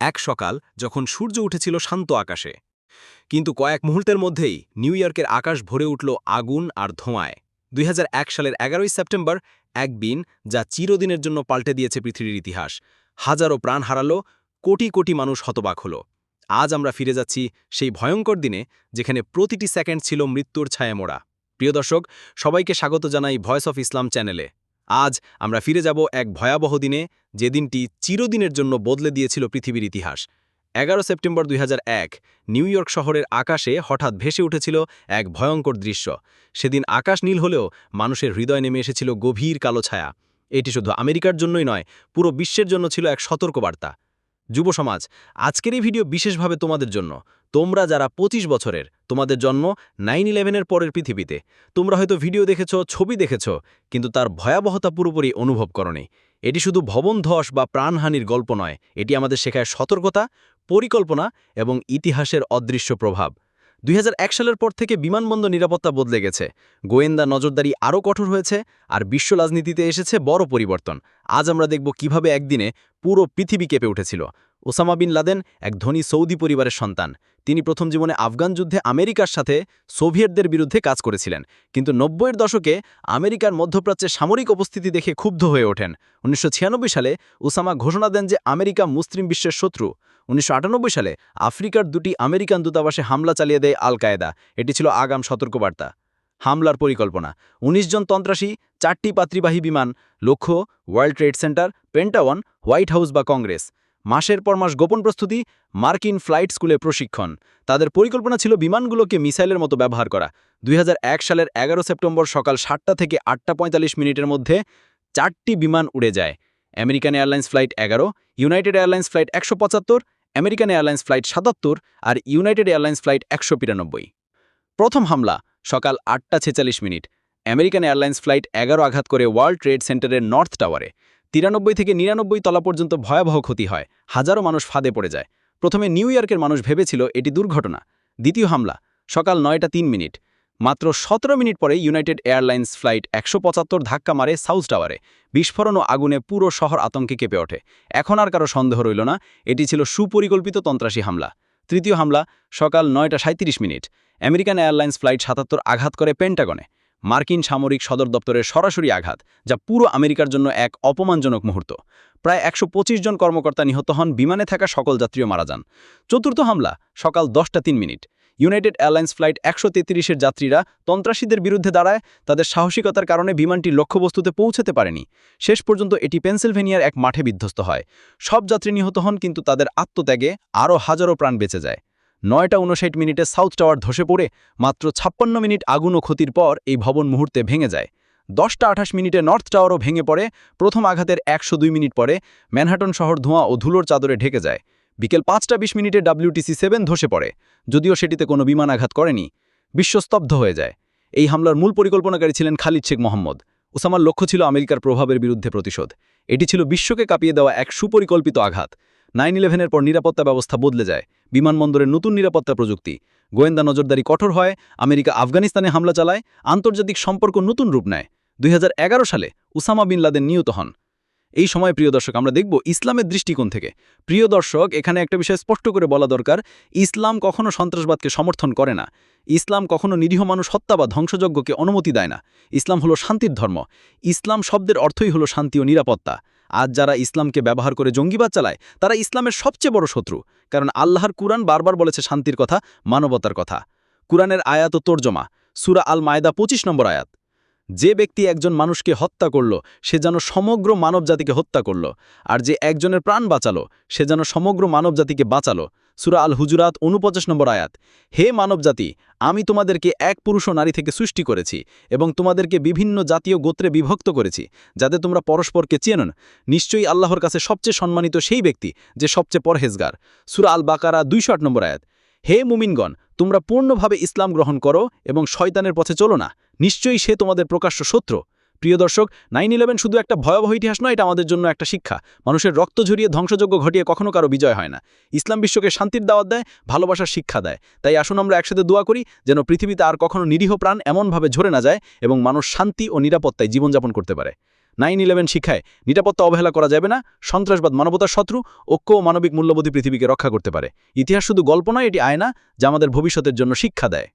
এক সকাল যখন সূর্য উঠেছিল শান্ত আকাশে। কিন্তু কয়েক মুহূর্তের মধ্যেই নিউ ইয়র্কের আকাশ ভরে উঠল আগুন আর ধোঁয়ায়। দুই হাজার এক সালের এগারোই সেপ্টেম্বর এক দিন যা চিরদিনের জন্য পাল্টে দিয়েছে পৃথিবীর ইতিহাস, হাজারো প্রাণ হারালো, কোটি কোটি মানুষ হতবাক হল। আজ আমরা ফিরে যাচ্ছি সেই ভয়ঙ্কর দিনে যেখানে প্রতিটি সেকেন্ড ছিল মৃত্যুর ছায়া মোড়া প্রিয় দর্শক, সবাইকে স্বাগত জানাই ভয়েস অফ ইসলাম চ্যানেলে আজ আমরা ফিরে যাব এক ভয়াবহ দিনে, যে দিনটি চিরদিনের জন্য বদলে দিয়েছিল পৃথিবীর ইতিহাস। এগারো সেপ্টেম্বর দুই হাজার এক, নিউ ইয়র্ক শহরের আকাশে হঠাৎ ভেসে উঠেছিল এক ভয়ঙ্কর দৃশ্য। সেদিন আকাশ নীল হলেও মানুষের হৃদয় নেমে এসেছিল গভীর কালো ছায়া। এটি শুধু আমেরিকার জন্যই নয়, পুরো বিশ্বের জন্য ছিল এক সতর্কবার্তা। যুব সমাজ আজকের এই ভিডিও বিশেষভাবে তোমাদের জন্য। তোমরা যারা ২৫ বছরের তোমাদের জন্ম নাইন ইলেভেনের পরের পৃথিবীতে। তোমরা হয়তো ভিডিও দেখেছ, ছবি দেখেছ, কিন্তু তার ভয়াবহতা পুরোপুরি অনুভব করনি। এটি শুধু ভবন ধস বা প্রাণহানির গল্প নয়, এটি আমাদের শেখায় সতর্কতা, পরিকল্পনা এবং ইতিহাসের অদৃশ্য প্রভাব। দুই হাজার এক সালের পর থেকে বিমানবন্দর নিরাপত্তা বদলে গেছে। গোয়েন্দা নজরদারি আরও কঠোর হয়েছে আর বিশ্ব রাজনীতিতে এসেছে বড় পরিবর্তন। আজ আমরা দেখব কীভাবে একদিনে পুরো পৃথিবী কেঁপে উঠেছিল। ওসামা বিন লাদেন এক ধনী সৌদি পরিবারের সন্তান। তিনি প্রথম জীবনে আফগান যুদ্ধে আমেরিকার সাথে সোভিয়েতদের বিরুদ্ধে কাজ করেছিলেন। কিন্তু নব্বইয়ের দশকে আমেরিকার মধ্যপ্রাচ্যে সামরিক উপস্থিতি দেখে ক্ষুব্ধ হয়ে ওঠেন। উনিশশো ছিয়ানব্বই সালে ওসামা ঘোষণা দেন যে আমেরিকা মুসলিম বিশ্বের শত্রু। উনিশশো আটানব্বই সালে আফ্রিকার দুটি আমেরিকান দূতাবাসে হামলা চালিয়ে দেয় আল কায়দা এটি ছিল আগাম সতর্কবার্তা। হামলার পরিকল্পনা। ১৯ জন তন্ত্রাসী চারটি পাত্রীবাহী বিমান, লক্ষ্য, World Trade Center Pentagon White House বা কংগ্রেস। মাসের পর মাস গোপন প্রস্তুতি, মার্কিন ফ্লাইট স্কুলে প্রশিক্ষণ। তাদের পরিকল্পনা ছিল বিমানগুলোকে মিসাইলের মতো ব্যবহার করা। দুই হাজার এক সালের এগারো সেপ্টেম্বর সকাল সাতটা থেকে আটটা পঁয়তাল্লিশ মিনিটের মধ্যে চারটি বিমান উড়ে যায়। আমেরিকান এয়ারলাইন্স ফ্লাইট এগারো, ইউনাইটেড এয়ারলাইন্স ফ্লাইট একশো পঁচাত্তর, আমেরিকান এয়ারলাইন্স ফ্লাইট সাতাত্তর আর ইউনাইটেড এয়ারলাইন্স ফ্লাইট একশো বিরানব্বই। প্রথম হামলা, সকাল আটটা ছেচাল্লিশ মিনিট। আমেরিকান এয়ারলাইন্স ফ্লাইট এগারো আঘাত করে ওয়ার্ল্ড ট্রেড সেন্টারের নর্থ টাওয়ারে। তিরানব্বই থেকে নিরানব্বই তলা পর্যন্ত ভয়াবহ ক্ষতি হয়। হাজারো মানুষ ফাঁদে পড়ে যায়। প্রথমে নিউ ইয়র্কের মানুষ ভেবেছিল এটি দুর্ঘটনা। দ্বিতীয় হামলা, সকাল নয়টা তিন মিনিট। মাত্র সতেরো মিনিট পরে ইউনাইটেড এয়ারলাইন্স ফ্লাইট একশো পঁচাত্তর ধাক্কা মারে সাউথ টাওয়ারে। বিস্ফোরণ ও আগুনে পুরো শহর আতঙ্কে কেঁপে ওঠে। এখন আর কারও সন্দেহ রইল না, এটি ছিল সুপরিকল্পিত তন্ত্রাসী হামলা। তৃতীয় হামলা, সকাল নয়টা সাঁত্রিশ মিনিট। আমেরিকান এয়ারলাইন্স ফ্লাইট সাতাত্তর আঘাত করে পেন্টাগনে। মার্কিন সামরিক সদর দপ্তরের সরাসরি আঘাত, যা পুরো আমেরিকার জন্য এক অপমানজনক মুহূর্ত। প্রায় একশো পঁচিশ জন কর্মকর্তা নিহত হন, বিমানে থাকা সকল যাত্রীও মারা যান। চতুর্থ হামলা, সকাল দশটা তিন মিনিট। ইউনাইটেড এয়ারলাইন্স ফ্লাইট একশো তেত্রিশের যাত্রীরা তন্ত্রাসীদের বিরুদ্ধে দাঁড়ায়, তাদের সাহসিকতার কারণে বিমানটি লক্ষ্যবস্তুতে পৌঁছতে পারেনি। শেষ পর্যন্ত এটি পেনসিলভেনিয়ার এক মাঠে বিধ্বস্ত হয়। সব যাত্রী নিহত হন, কিন্তু তাদের আত্মত্যাগে আরও হাজারো প্রাণ বেঁচে যায়। নয়টা উনষাট মিনিটে সাউথ টাওয়ার ধসে পড়ে মাত্র ছাপ্পান্ন মিনিট আগুন ও ক্ষতির পর এই ভবন মুহূর্তে ভেঙে যায়। দশটা আঠাশ মিনিটে নর্থ টাওয়ারও ভেঙে পড়ে, প্রথম আঘাতের একশো দুই মিনিট পরে ম্যানহাটন শহর ধোঁয়া ও ধুলোর চাদরে ঢেকে যায়। বিকেল পাঁচটা বিশ মিনিটে ডাব্লিউটিসি সেভেন ধসে পড়ে, যদিও সেটিতে কোনো বিমান আঘাত করেনি। বিশ্বস্তব্ধ হয়ে যায়। এই হামলার মূল পরিকল্পনাকারী ছিলেন খালিদ শেখ মোহাম্মদ। ওসামার লক্ষ্য ছিল আমেরিকার প্রভাবের বিরুদ্ধে প্রতিশোধ। এটি ছিল বিশ্বকে কাঁপিয়ে দেওয়া এক সুপরিকল্পিত আঘাত। নাইন ইলেভেনের পর নিরাপত্তা ব্যবস্থা বদলে যায়। বিমানবন্দরের নতুন নিরাপত্তা প্রযুক্তি। গোয়েন্দা নজরদারি কঠোর হয়, আমেরিকা আফগানিস্তানে হামলা চালায়, আন্তর্জাতিক সম্পর্ক নতুন রূপ নেয়। দুই হাজার এগারো সালে উসামা বিন লাদেন নিহত হন। এই সময়, প্রিয় দর্শক, আমরা দেখব ইসলামের দৃষ্টিকোণ থেকে। প্রিয় দর্শক, এখানে একটা বিষয় স্পষ্ট করে বলা দরকার, ইসলাম কখনো সন্ত্রাসবাদকে সমর্থন করে না। ইসলাম কখনো নিরীহ মানুষ হত্যা বা ধ্বংসযজ্ঞকে অনুমতি দেয় না। ইসলাম হলো শান্তির ধর্ম। ইসলাম শব্দের অর্থই হলো শান্তি ও নিরাপত্তা। আজ যারা ইসলামকে ব্যবহার করে জঙ্গিবাদ চালায়, তারা ইসলামের সবচেয়ে বড় শত্রু। কারণ আল্লাহর কুরআন বারবার বলেছে শান্তির কথা, মানবতার কথা। কুরআনের আয়াত ও তর্জমা, সুরা আল মায়দা ২৫ নম্বর আয়াত। যে ব্যক্তি একজন মানুষকে হত্যা করল, সে যেন সমগ্র মানবজাতিকে হত্যা করল। আর যে একজনের প্রাণ বাঁচালো, সে যেন সমগ্র মানবজাতিকে বাঁচালো। সুরা আল হুজুরাত অনুপচাশ নম্বর আয়াত, হে মানবজাতি, আমি তোমাদেরকে এক পুরুষ নারী থেকে সৃষ্টি করেছি এবং তোমাদেরকে বিভিন্ন জাতীয় গোত্রে বিভক্ত করেছি, যাতে তোমরা পরস্পরকে চেনন নিশ্চয়ই আল্লাহর কাছে সবচেয়ে সম্মানিত সেই ব্যক্তি যে সবচেয়ে পরহেজগার। সুরা আল বাকারা দুইশো আট নম্বর আয়াত, হে মুমিনগণ, তোমরা পূর্ণভাবে ইসলাম গ্রহণ করো এবং শয়তানের পথে চলো না। নিশ্চয়ই সে তোমাদের প্রকাশ্য শত্রু। প্রিয় দর্শক নাইন ইলেভেন শুধু একটা ভয়াবহ ইতিহাস নয়, এটা আমাদের জন্য একটা শিক্ষা। মানুষের রক্ত ঝরিয়ে ধ্বংসযোগ্য ঘটিয়ে কখনো কারও বিজয় হয় না। ইসলাম বিশ্বকে শান্তির দাওয়াত দেয়, ভালোবাসার শিক্ষা দেয়। তাই আসুন আমরা একসাথে দোয়া করি, যেন পৃথিবীতে আর কখনো নিরীহ প্রাণ এমনভাবে ঝরে না যায় এবং মানুষ শান্তি ও নিরাপত্তায় জীবনযাপন করতে পারে। নাইন ইলেভেন শিক্ষায় নিরাপত্তা অবহেলা করা যাবে না, সন্ত্রাসবাদ মানবতার শত্রু ঐক্য ও মানবিক মূল্যবোধী পৃথিবীকে রক্ষা করতে পারে। ইতিহাস শুধু গল্প নয়, এটি আয়না যা আমাদের ভবিষ্যতের জন্য শিক্ষা দেয়।